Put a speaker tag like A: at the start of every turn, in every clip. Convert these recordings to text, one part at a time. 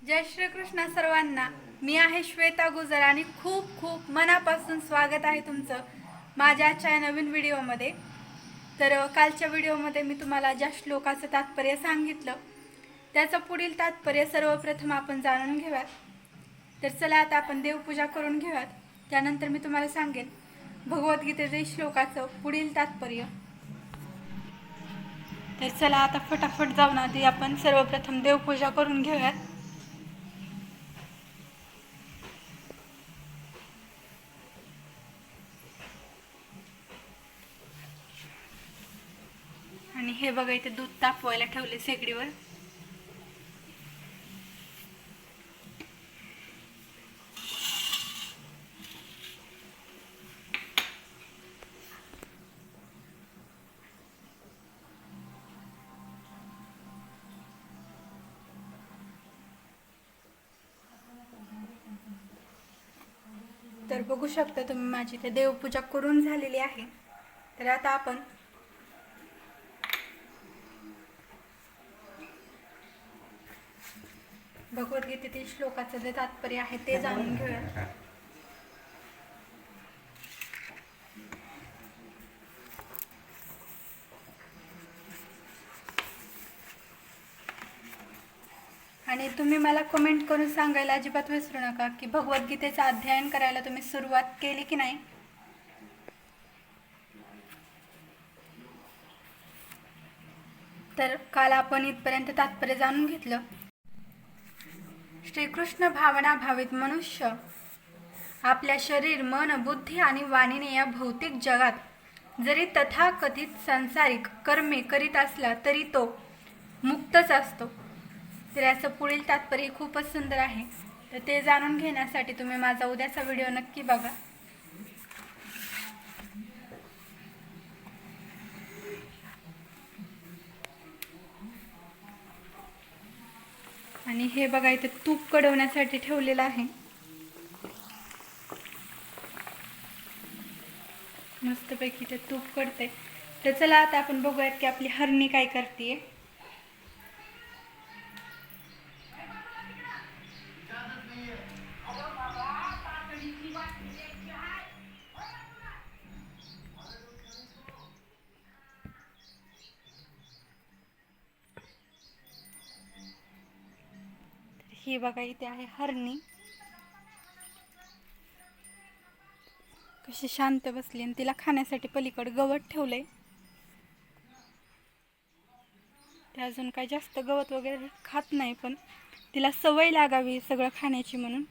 A: जय श्रीकृष्ण सर्वांना. मी आहे श्वेता गुजर आणि खूप खूप मनापासून स्वागत आहे तुमचं माझ्या आजच्या नवीन व्हिडिओमध्ये. तर कालच्या व्हिडिओमध्ये मी तुम्हाला ज्या श्लोकाचं तात्पर्य सांगितलं त्याचं पुढील तात्पर्य सर्वप्रथम आपण जाणून घेऊयात. तर चला आता आपण देवपूजा करून घेऊयात. त्यानंतर मी तुम्हाला सांगेन भगवद्गीतेच्या श्लोकाचं पुढील तात्पर्य. तर चला आता फटाफट जाऊन आधी आपण सर्वप्रथम देवपूजा करून घेऊयात आणि हे बघा इथे दूध तापवायला ठेवले शेगडीवर. तर बघू शकता तुम्ही माझी इथे देवपूजा करून झालेली आहे. तर आता आपण भगवद्गीतेतील श्लोकाचं जे तात्पर्य आहे ते जाणून घेऊया. आणि तुम्ही मला कमेंट करून सांगायला अजिबात विसरू नका की भगवद्गीतेचं अध्ययन करायला तुम्ही सुरुवात केली की नाही? तर काल आपण इथपर्यंत तात्पर्य जाणून घेतलं. श्रीकृष्ण भावना भावित मनुष्य. आपल्या शरीर मन बुद्धी आणि वाणीने या भौतिक जगात जरी तथाकथित सांसारिक कर्मे करीत असला तरी तो मुक्तच असतो. तर याचं पुढील तात्पर्य खूपच सुंदर आहे. तर ते जाणून घेण्यासाठी तुम्ही माझा उद्याचा व्हिडिओ नक्की बघा. आणि हे बघा इथे तूप कडवण्यासाठी ठेवलेलं आहे. मस्तपैकी ते तूप कडते तर चला आता आपण बघूयात की आपली हरणी काय करते ही बघा इथे आहे हरणी. कशी शांत बसली आणि तिला खाण्यासाठी पलीकडे गवत ठेवलंय. ते अजून काही जास्त गवत वगैरे खात नाही पण तिला सवय लागावी सगळं खाण्याची म्हणून.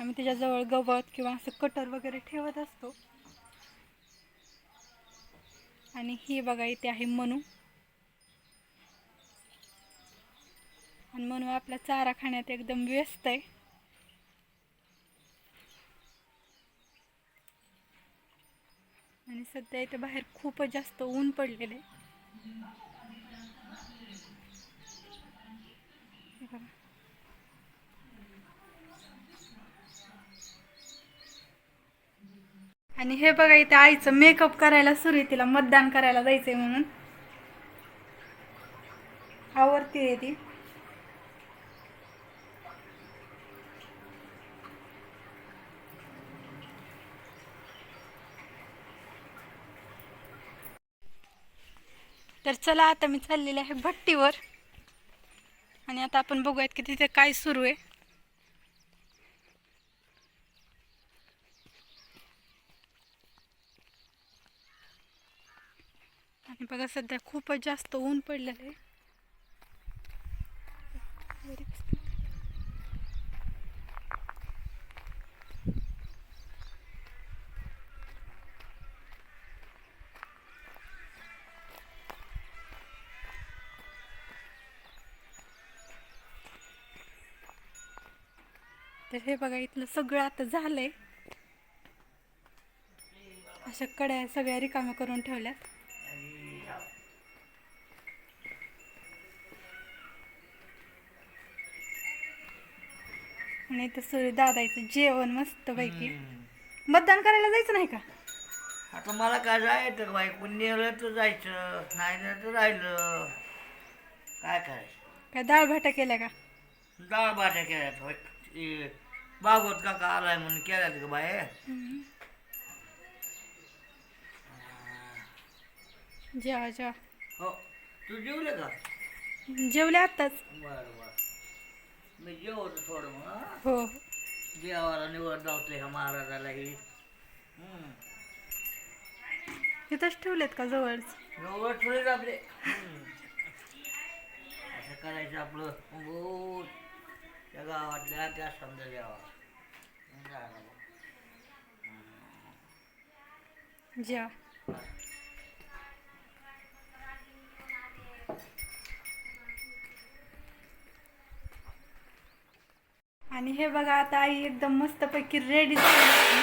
A: आम्ही तिच्याजवळ गवत किंवा असं कटर वगैरे ठेवत असतो. आणि ही बघा इथे आहे मनू. म्हणून आपला चारा खाण्यात एकदम व्यस्त आहे. आणि सध्या इथे बाहेर खूपच जास्त ऊन पडलेलं आहे. आणि हे बघा इथे आईचं मेकअप करायला सुरू आहे तिला मतदान करायला जायचंय म्हणून. आवडती आहे ती. तर चला आता मी चाललेले आहे भट्टीवर. आणि आता आपण बघूयात की तिथे काय सुरू आहे. आणि बघा सध्या खूपच जास्त ऊन पडलेलं आहे. तर हे बघा इथलं सगळं आता झालंय. अशा कड्या सगळ्या रिकाम्या करून ठेवल्यात. आणि इथं सूर्य दादायचं जेवण मस्त पैकी मतदान करायला जायचं नाही का?
B: आता मला काय जायचं बाई? कोण नेलं तर जायचं नाही तर राहिलं. काय करायचं?
A: काय डाळ भाटा केल्या का?
B: डाळ बाट्या केल्यात होय ते बागोत काका आलाय म्हणून केल्यात ग बाहेर
A: जेवा जेवा
B: हो तू जेवले का
A: जेवले आत्ताच
B: बरं बरं मी जेवतो थोडं मग हा?
A: हो
B: देवाला निवड जावते ह्या महाराजालाही हम्म.
A: इथंच ठेवलेत का जवळच
B: एवढं ठेवलेत आपले हम्म. असं करायचं आपलं गोड त्या गावातल्या त्या समजा
A: आणि हे बघा आता आई एकदम मस्तपैकी रेडी झाली.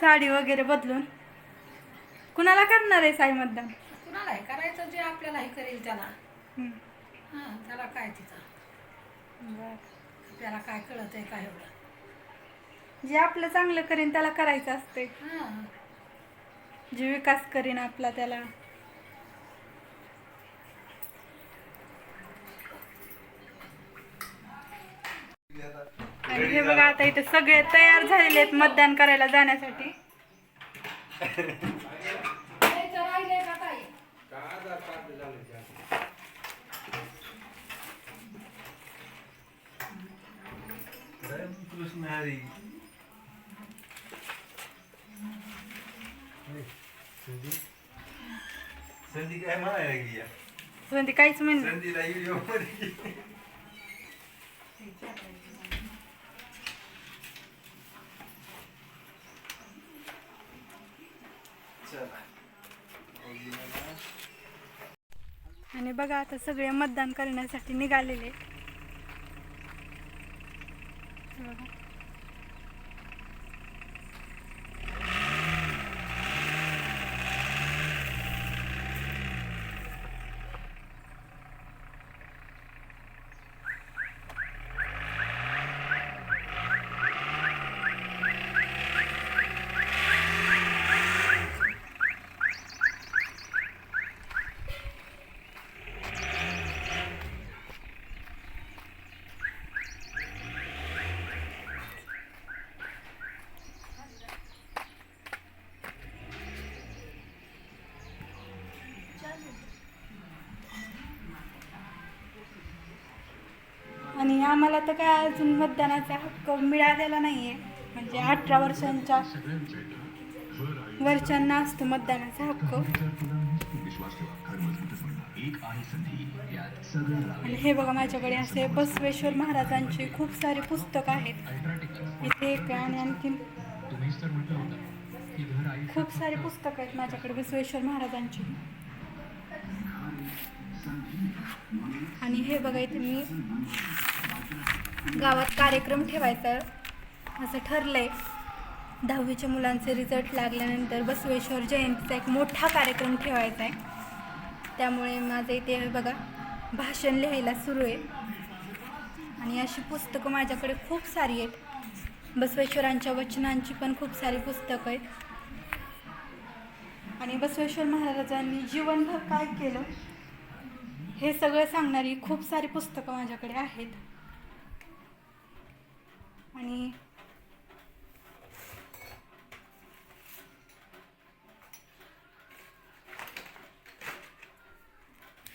A: साडी वगैरे बदलून. कुणाला करणार आहे साई मतदान?
C: कुणाला हे करायचं जे आपल्याला हे करेल त्याला.
A: हम्म.
C: हां त्याला काय तिथं?
A: बरं.
C: त्याला काय कळत आहे काय एवढं.
A: जे आपलं चांगलं करीन त्याला करायचं असते
C: हां.
A: जे विकास करीन आपला त्याला. आणि हे बघा आता इथे सगळे तयार झालेले आहेत मतदान करायला जाण्यासाठी
C: राहिले का ताई
D: हरी संधी संधी काय म्हणायला लागली या
A: म्हणजे काहीच म्हणलं
D: संधीला व्हिडिओमध्ये चला
A: आणि बघा आता सगळे मतदान करण्यासाठी निघालेले बघा. आम्हाला तर काय अजून मतदानाचा हक्क मिळालेला नाही आहे म्हणजे अठरा वर्षांच्या वर्षांना असतो मतदानाचा हक्क. आणि हे बघा माझ्याकडे असे बसवेश्वर महाराजांची खूप सारे पुस्तक आहेत. इथे एक आहे आणि आणखीन खूप सारे पुस्तक आहेत माझ्याकडे बसवेश्वर महाराजांची. आणि हे बघा इथे मी गावात कार्यक्रम ठेवायचा असं ठरलं आहे दहावीच्या मुलांचे रिझल्ट लागल्यानंतर बसवेश्वर जयंतीचा एक मोठा कार्यक्रम ठेवायचा आहे. त्यामुळे माझं इथे बघा भाषण लिहायला सुरू आहे. आणि अशी पुस्तकं माझ्याकडे खूप सारी आहेत. बसवेश्वरांच्या वचनांची पण खूप सारी पुस्तकं आहेत. आणि बसवेश्वर महाराजांनी जीवनभर काय केलं हे सगळं सांगणारी खूप सारी पुस्तकं माझ्याकडे आहेत. आणि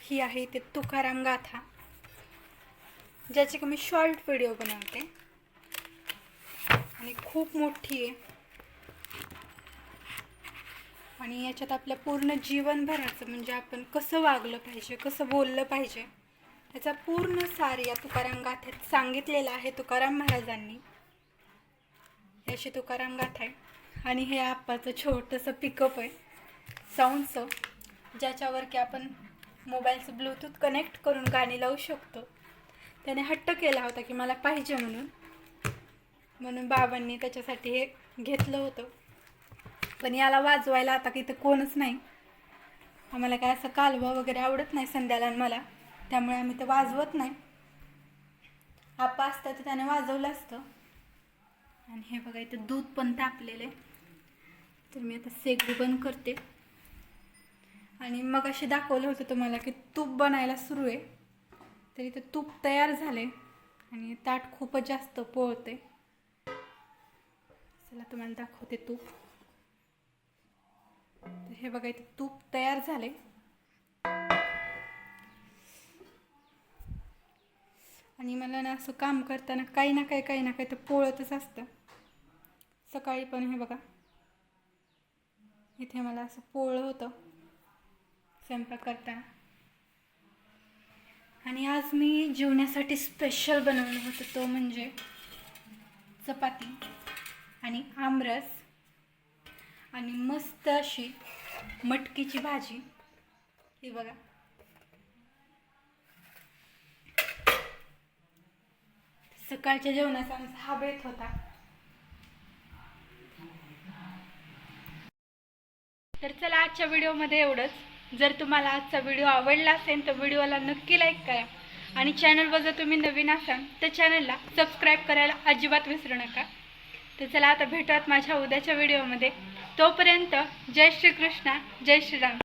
A: ही आहे ते तुकाराम गाथा ज्याची की मी शॉर्ट व्हिडिओ बनवते. आणि खूप मोठी आहे. आणि याच्यात आपल्या पूर्ण जीवनभराचं म्हणजे आपण कसं वागलं पाहिजे कसं बोललं पाहिजे त्याचा पूर्ण सार या तुकाराम गाथेत सांगितलेला आहे तुकाराम महाराजांनी. अशी तुकाराम गाथा आहे. आणि हे आप्पाचं छोटंसं पिकअप आहे. साऊंडचं ज्याच्यावर की आपण मोबाईलचं ब्लूटूथ कनेक्ट करून गाणी लावू शकतो. त्याने हट्ट केला होता की मला पाहिजे म्हणून. म्हणून बाबांनी त्याच्यासाठी हे घेतलं होतं. पण याला वाजवायला आता की इथं कोणच नाही. आम्हाला काय असं कालवा वगैरे आवडत नाही संध्याला आणि मला. त्यामुळे आम्ही ते वाजवत नाही. आप्पा असतं तर त्याने वाजवलं असतं. आणि हे बघा इथं दूध पण तापलेलं आहे. तर मी आता सेगडी बंद करते. आणि मग असे दाखवलं होतं तुम्हाला की तूप बनायला सुरू आहे. तर इथं तूप तयार झाले आणि ताट खूपच जास्त पोळते चला तुम्हाला दाखवते तूप. तर हे बघा इथे तूप तयार झाले आणि मला ना असं काम करताना काही ना काही काही ना काही तर पोळतच असतं. सकाळी पण हे बघा. इथे मला असं पोळं होतं. स्वयंपाक करताना. आणि आज मी जेवण्यासाठी स्पेशल बनवलं होतं तो म्हणजे चपाती आणि आमरस आणि मस्त अशी मटकीची भाजी. ही बघा. सकाळच्या जेवणाचा आमचा हा बेत होता. तर चला आजच्या व्हिडिओमध्ये एवढंच. जर तुम्हाला आजचा व्हिडिओ आवडला असेल तर व्हिडिओला नक्की लाईक करा. आणि चॅनलवर जर तुम्ही नवीन असाल तर चॅनलला सबस्क्राईब करायला अजिबात विसरू नका. तर चला आता भेटूयात माझ्या उद्याच्या व्हिडिओमध्ये. तोपर्यंत जय श्रीकृष्णा जय श्रीराम.